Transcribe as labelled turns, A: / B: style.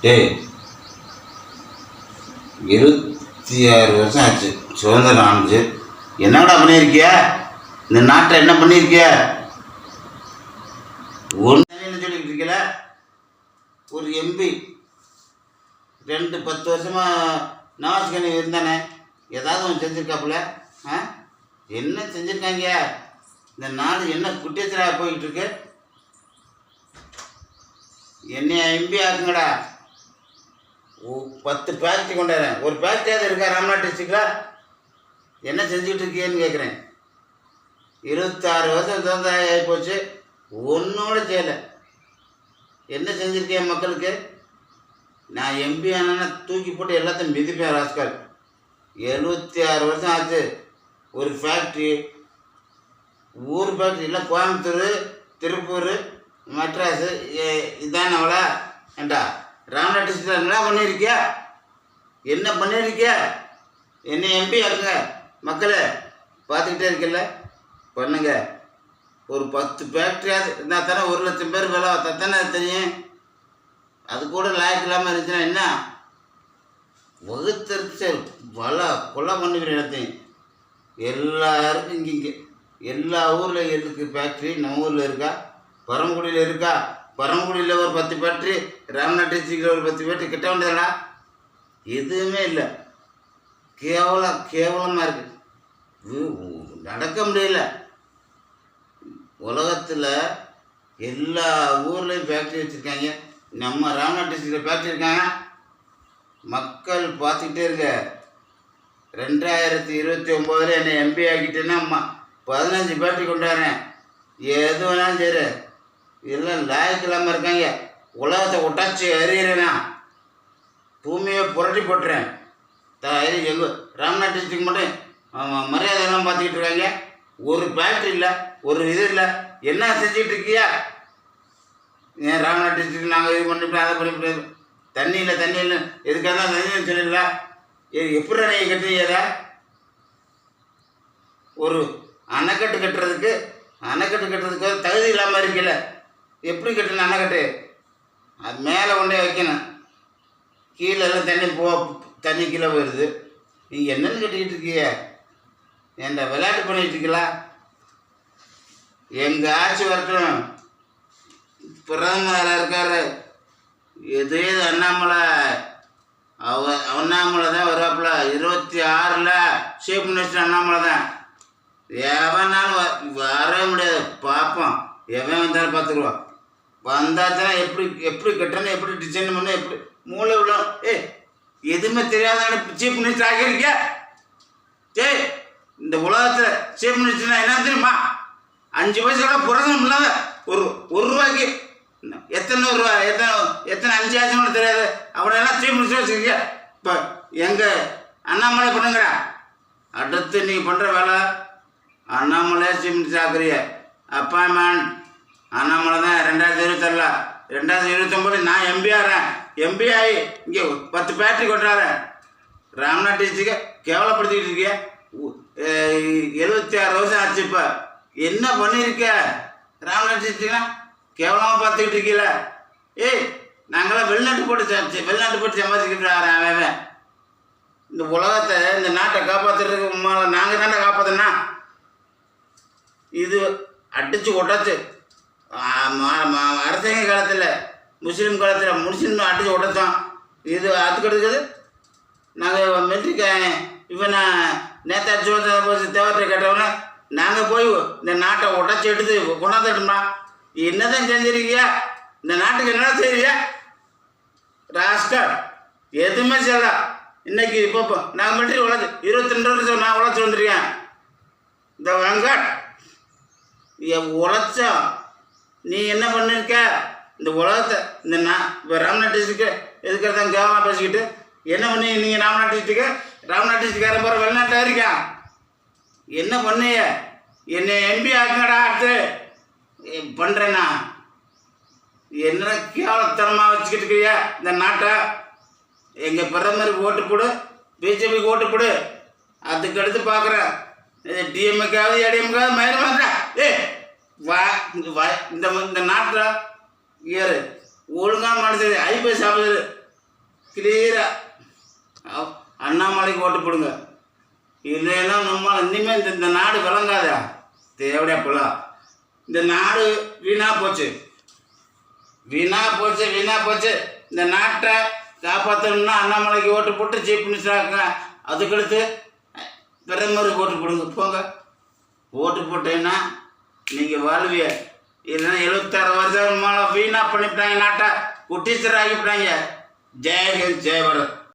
A: டேய் இருபத்தி ஆறு வருஷம் ஆச்சு. சுதந்திரம் ஆணுச்சு என்னடா பண்ணியிருக்கிய? இந்த நாட்டை என்ன பண்ணியிருக்கிய? ஒன்று சொல்லிட்டு இருக்கல. ஒரு எம்பி ரெண்டு பத்து வருஷமாக நவாஸ்கனி இருந்தானே. ஏதாவது ஒன்று செஞ்சுருக்காப்புல. ஆ? என்ன செஞ்சுருக்காங்க? இந்த நாடு என்ன குட்டியச்சலாக போய்கிட்டு இருக்கு? என்னைய எம்பி ஆக்குங்கடா. பத்து ஃபேக்ட்ரி கொண்டாடுறேன். ஒரு ஃபேக்ட்ரியாவது இருக்கா ராம்நாத் டிஸ்ட்ரிக்டில் என்ன செஞ்சுக்கிட்டு இருக்கியேன்னு கேட்குறேன் இருபத்தாறு வருஷம் சுதந்திரம் ஆகி போச்சு. ஒன்றோட செய்யலை. என்ன செஞ்சுருக்கேன் மக்களுக்கு? நான் எம்பி ஆனா தூக்கி போட்டு எல்லாத்தையும் மிதிப்பேன் ராஸ்கல். எழுபத்தி ஆறு வருஷம் ஆச்சு. ஒரு ஃபேக்ட்ரி ஊர் ஃபேக்ட்ரி இல்லை கோயம்புத்தூர் திருப்பூர் மெட்ராஸு ஏ- அவளா. ஏண்டா? ராமநாத் டிஸ்ட்ரிக்டில் என்ன பண்ணியிருக்கியா என்ன பண்ணியிருக்கிய என்ன எம்பி ஆக்குங்க? மக்களே பார்த்துக்கிட்டே இருக்கல பண்ணுங்க. ஒரு பத்து ஃபேக்ட்ரியாவது இருந்தால் தானே ஒரு லட்சம் பேர் வேலை பார்த்தா தானே தெரியும். அது கூட லாயக்கு இல்லாமல் இருந்துச்சுன்னா என்ன? வகுத்தறிச்சு வள கொலை பண்ணுகிற இடத்தையும். எல்லாருக்கும் இங்கே இங்கே. எல்லா ஊரில் இருக்கு ஃபேக்ட்ரி நம்ம ஊரில் இருக்கா? பரமக்குடியில் இருக்கா? பரமக்குடியில் ஒரு பத்து ஃபேக்ட்ரி ராம்நாத் டிஸ்ட்ரிக்டில் ஒரு பத்து ஃபேக்ட்ரி கிட்ட வந்ததுடா. எதுவுமே இல்லை. கேவலம் கேவலமாக இருக்குது நடக்க முடியல. உலகத்தில் எல்லா ஊர்லேயும் ஃபேக்ட்ரி வச்சுருக்காங்க. நம்ம ராம்நாத் டிஸ்ட்ரிக்டில் ஃபேக்ட்ரி இருக்காங்க. மக்கள் பார்த்துக்கிட்டே இருக்க ரெண்டாயிரத்தி இருபத்தி ஒம்போதில் என்னை எம்பி ஆக்கிட்டேன்னா அம்மா. பதினஞ்சு பேட்டரி கொண்டாடுறேன் எது வேணாலும் சரி இதெல்லாம் லாயக்கு இல்லாமல் இருக்காங்க. உலகத்தை ஒட்டாச்சி எறிகிறேனா பூமியை புரட்டி போட்டுறேன். த எங்கள் ராம்நாத் டிஸ்ட்ரிக் மட்டும் மரியாதையெல்லாம் பார்த்துக்கிட்டு இருக்காங்க. ஒரு ஃபேக்ட்ரி இல்லை ஒரு இது இல்லை. என்ன செஞ்சிட்டு இருக்கியா? ஏன் ராம்நாத் டிஸ்ட்ரிக்ட் நாங்கள் இது பண்ணிவிட்டோம் அதை பண்ணிவிட்டு தண்ணி இல்லை தண்ணி இல்லை. எதுக்காக தான் தண்ணி சொல்லிடலாம் எப்படி நீங்கள் கட்டுறீங்க அதை? ஒரு அணைக்கட்டு கட்டுறதுக்கு அணைக்கட்டு கட்டுறதுக்கு தகுதி இல்லாமல் இருக்கல எப்படி கட்டணும் அணைக்கட்டு அது மேலே கொண்டே வைக்கணும். கீழே எல்லாம் தண்ணி போ தண்ணி கீழே போயிடுது. நீங்கள் என்னென்னு கட்டிக்கிட்டு இருக்கீங்க ஏன்டா விளையாட்டு பண்ணிட்டு இருக்கலாம் எங்கள் ஆட்சி வரட்டும். பிரதமர் இருக்காரு. எது எது அண்ணாமலை. அவ அண்ணாமலை தான் வருவாப்புல இருபத்தி ஆறில் சீஃப் மினிஸ்டர் அண்ணாமலை தான். எவனாலும் வ- வரவே முடியாது. பார்ப்போம். எவன் வந்தாலும் பார்த்துக்குவா வந்தாச்சுன்னா எப்படி எப்படி கட்டணும் எப்படி டிசைன் பண்ண எப்படி? மூளை உள்ள ஏ எதுவுமே தெரியாத சீஃப் மினிஸ்டர் ஆகியிருக்கியா டேய் இந்த உலகத்தில் சீஃப் மினிஸ்டர்னா என்ன தெரியுமா? அஞ்சு பைசா புரதம் இல்லாத ஒரு ஒரு ரூபாய்க்கு எத்தனை ரூபா எத்தனை எத்தனை அஞ்சு ஆச்சுன்னு தெரியாது. அவனெல்லாம் சீஃப் மினிஸ்டர் வச்சுருக்கீங்க இப்போ எங்கள் அண்ணாமலை பண்ணுங்கடா. அடுத்து நீங்கள் பண்ணுற வேலை அண்ணாமலை சீஃப் மினிஸ்டர் ஆக்குறிய அப்பாயின்மெண்ட் அண்ணாமலை தான் ரெண்டாயிரத்தி இருபத்தேழில் ரெண்டாயிரத்தி இருபத்தொம்பது நான் எம்பி ஆகிறேன் எம்பி ஆகி இங்கே பத்து பேட்டரி கொட்டுறாரேன் ராம்நாத் டிஸ்ட்ரிக்டை கேவலப்படுத்திக்கிட்டு இருக்கிய. எழுபத்தி ஆறு வருஷம் ஆச்சு இப்போ. என்ன பண்ணியிருக்க ராம்நாத் டிஸ்ட்ரிக்ட்னா கேவலமாக பார்த்துக்கிட்டு இருக்கீல. ஏய் நாங்களாம் வெளிநாட்டு போட்டு ச- வெளிநாட்டு போட்டு சம்பாதிச்சுக்கிட்டு அவன் இந்த உலகத்தை இந்த நாட்டை காப்பாற்றுறதுக்கு நாங்கள் தானே காப்பாற்றுனா இது அடிச்சு ஒட்டாச்சு அரசங்க காலத்தில் முஸ்லீம் காலத்தில் முஸ்லீம் அடித்து உடைச்சோம் இது அதுக்கு நாங்கள் மெட்ரிக்க இவனை நேதாஜி சுபாஷ் தேவத்தை கேட்டவன நாங்கள் போய் இந்த நாட்டை உடச்சி எடுத்து கொண்டாந்துட்டோம்னா என்னதான் செஞ்சிருக்கியா? இந்த நாட்டுக்கு என்ன செய்றியா ராஸ்கர் எதுவுமே செய்யல. இன்னைக்கு இப்போ நாங்கள் நான் மெட்ரிக் உழைச்சி இருபத்தி ரெண்டு வருஷம் நான் உழைச்சி வந்துருக்கேன். இந்த வெங்கட் உழைச்சா நீ என்ன பண்ணிருக்க? இந்த உலகத்தை இந்த நான் இப்போ ராம்நாத் டிஸ்ட்ரிக்ட் எதுக்கிறதான் கேவலமாக பேசிக்கிட்டு என்ன பண்ணி நீங்கள் ராம்நாத் டிஸ்ட்ரிக்ட் ராம்நாத் டிஸ்ட்ரிக்ட் போகிற வெளிநாட்டில் இருக்கான். என்ன பண்ணிய? என்னை எம்பி ஆக்குங்கடா அடுத்து. பண்ணுறேண்ணா என்ன கேவலத்தனமாக வச்சுக்கிட்டு இருக்கிறியா இந்த நாட்டை? எங்கள் பிரதமருக்கு ஓட்டு போடு பிஜேபிக்கு ஓட்டு போடு. அதுக்கு அடுத்து பார்க்குறேன் டிஎம்ஏக்காவது ஏடிஎம்காவது மயிரம் ஏ வா இங்க வா. இந்த இந்த நாட்டில் ஏறு. ஒழுங்காக மனுஷன் ஐபிஎஸ் ஆஃபீஸர் கிளியராக அண்ணாமலைக்கு ஓட்டு போடுங்க. இல்லைன்னா நம்ம இனிமேல் இந்த இந்த நாடு விளங்காதா. தேவையா போலாம் இந்த நாடு வீணாக போச்சு. வீணாக போச்சு வீணாக போச்சு. இந்த நாட்டை காப்பாற்றணும்னா அண்ணாமலைக்கு ஓட்டு போட்டு சீஃப் மினிஸ்டராக அதுக்கடுத்து பிரதமருக்கு ஓட்டு போடுங்க. போங்க. ஓட்டு போட்டேன்னா நீங்கள் வாழ்விய இல்லைன்னா எழுபத்தாறு வருஷம் மேலே வீணாக பண்ணிவிட்டாங்க நாட்டை. குட்டீச்சர் ஆகிவிட்டாங்க. ஜெய ஹிந்த் ஜெய பாரத்.